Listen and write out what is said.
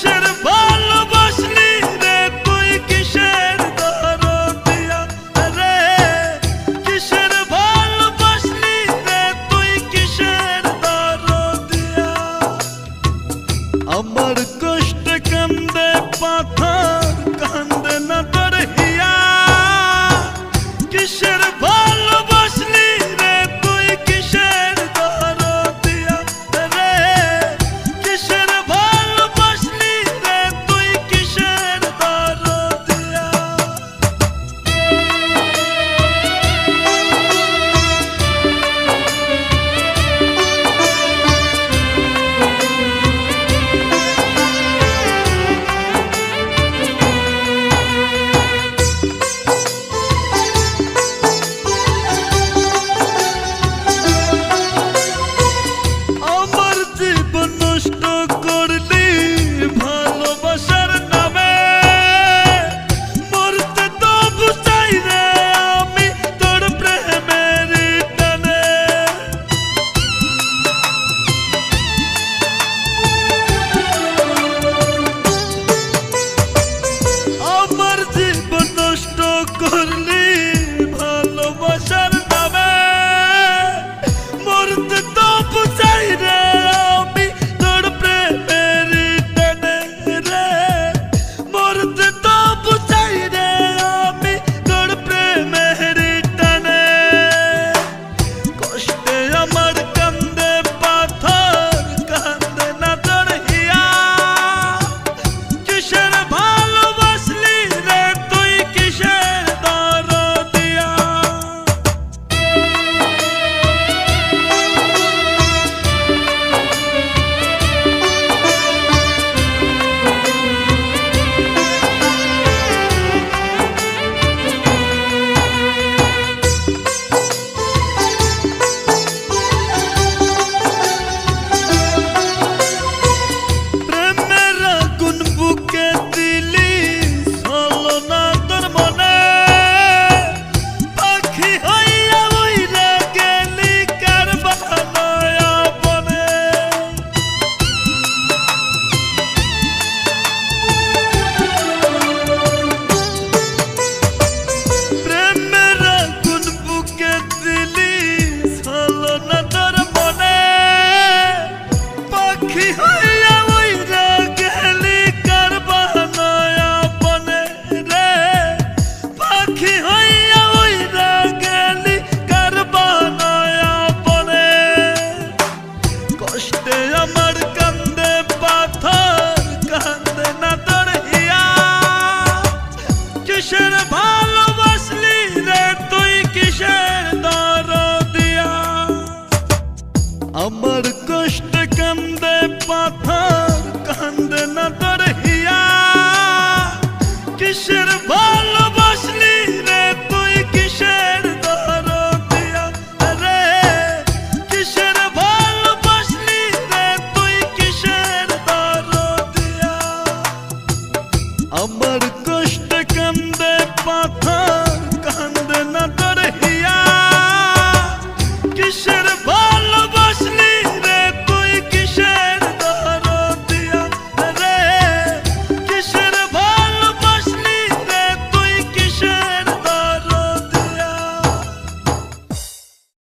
should have bought. কিসের ভালোবাসলি রে? তুই কিসের দরদিয়া? আমার কষ্ট কান্দে, পাথর কান্দে না তোর হিয়া। কিসের